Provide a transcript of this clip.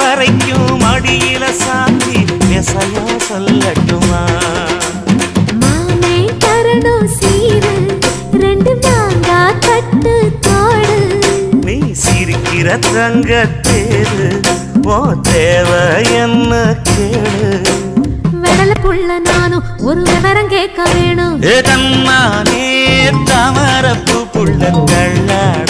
வரைக்கும் அடியில சாந்தி விசையா சொல்லட்டுமா? சிரிக்கிற தங்க தேரு ஓ தேவை என்ன கேளு விரல புள்ள நானும் ஒரு விவரம் கேட்க வேணும். தன்னானே தாமரப்பு புள்ள கள்ளாட